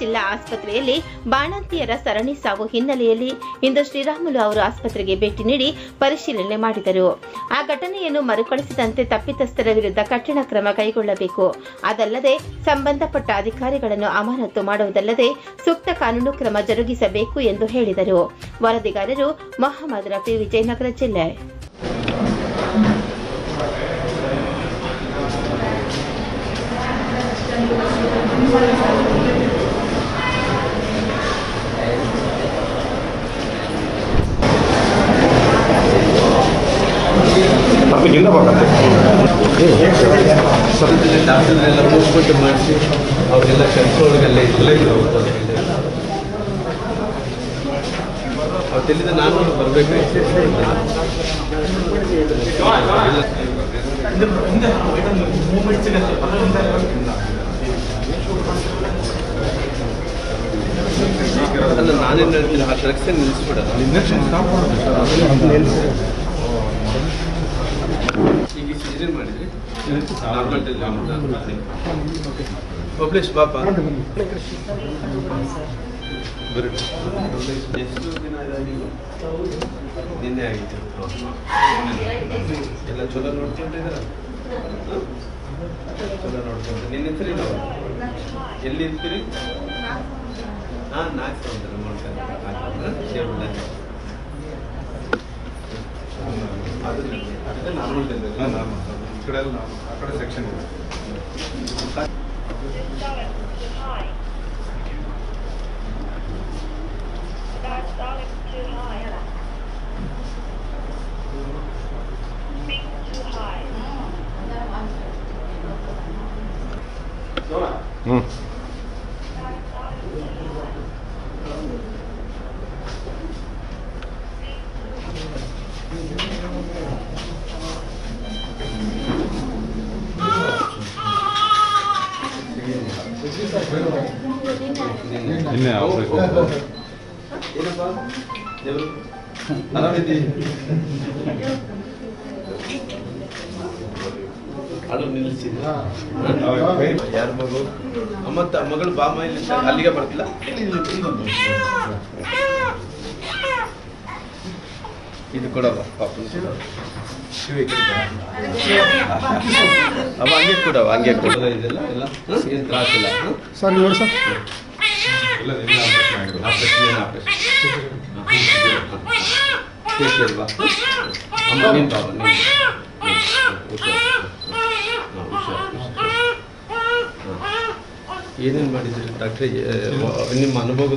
ಜಿಲ್ಲಾ ಆಸ್ಪತ್ರೆಯಲ್ಲಿ ಬಾಣಂತಿಯರ ಸರಣಿ ಸಾವು ಹಿನ್ನೆಲೆಯಲ್ಲಿ ಇಂದು ಶ್ರೀರಾಮುಲು ಅವರು ಆಸ್ಪತ್ರೆಗೆ ಭೇಟಿ ನೀಡಿ ಪರಿಶೀಲನೆ ಮಾಡಿದರು. ಆ ಘಟನೆಯನ್ನು ಮರುಕಳಿಸಿದಂತೆ ತಪ್ಪಿತಸ್ಥರ ವಿರುದ್ಧ ಕಠಿಣ ಕ್ರಮ ಕೈಗೊಳ್ಳಬೇಕು. ಅದಲ್ಲದೆ ಸಂಬಂಧಪಟ್ಟ ಅಧಿಕಾರಿಗಳನ್ನು ಅಮಾನತು ಮಾಡುವುದಲ್ಲದೆ ಸೂಕ್ತ ಕಾನೂನು ಕ್ರಮ ಜರುಗಿಸಬೇಕು ಎಂದು ಹೇಳಿದರು. ವರದಿಗಾರರು ಮೊಹಮ್ಮದ್ ರಫಿ ವಿಜಯನಗರ ಜಿಲ್ಲೆ. ಬರ್ತಾರೆ ಡಾಕ್ಟರ್ನೆಲ್ಲ ಮೂವ್ಮೆಂಟ್ ಮಾಡಿಸಿ ಅವರೆಲ್ಲ ಕೆಲಸದೊಳಗೆಲ್ಲ ಇಲ್ಲೇ ಇದ್ರು. ಅವತ್ತೆಲ್ಲಿಂದ ನಾನು ಅಲ್ಲ ನಾನೇನು ಹೇಳ್ತೀನಿ ಆ ಡ್ರಗ್ಸ್ ನಿಲ್ಲಿಸ್ಬಿಡೋದು ಇಂಜೆಕ್ಷನ್ ಸ್ಟಾಪ್ ಮಾಡೋದು ಮಾಡಿದ್ವಿ ಪಬ್ಲಿಷ್ ಬಾಪ. ಎಷ್ಟು ದಿನ ನಿನ್ನೆ ಆಗಿತ್ತು. ಎಲ್ಲ ಚಲೋ ನೋಡ್ಕೊಂಡಿದ್ದಾರ ಚಲೋ ನೋಡ್ಕೊಂಡು ನಿನ್ನ ಹೆಸರು ಏನು? ಎಲ್ಲಿ ಇರ್ತೀರಿ? ಹಾಂ ನಾಲ್ಕು ಸಾವಿರ ಮಾಡ್ತಾರೆ ಅದು ನಾರ್ಮಲ್ ಡೆಲಿವರಿ ಹಾಂ ನಾನು ಈ ಕಡೆ ಎಲ್ಲ ನಾನು ಆ ಕಡೆ ಸೆಕ್ಷನ್ ಇದೆ That's darling too high. Speak too high. ಹ್ಞೂ ದೇವರು ಆರಾಮಿದ್ದಿ ಅಳು ನಿಲ್ಲಿಸಿದ ಯಾರ ಮಗು? ಅಮ್ಮ ಮಗಳು ಬಾಮ ಇಲ್ಲಿ ಅಲ್ಲಿಗೆ ಬರ್ತಿಲ್ಲ? ಇದು ಕೊಡವ ಪಾಪನ ಕೊಡವ ಶಿವ ಈ ಕಡೆ ಬಾ. ಅವ ಹಂಗೆ ಕೊಡವ ಹಂಗೆ ಕೊಡವ ಇದೆಲ್ಲ ಎಲ್ಲ ಹ? ಏನ್ ತ್ರಾಸಿಲ್ಲ ಸರ್ ನೋಡಿ ಸರ್ ಇಲ್ಲ. ಆಪರೇಷನ್ ಆಪರೇಷನ್ ಅಲ್ವಾ ಅಮ್ಮ ಬಾಬಾ ಏನೇನು ಮಾಡಿದ್ರಿ ಡಾಕ್ಟ್ರೇ ನಿಮ್ಮ ಅನುಭವ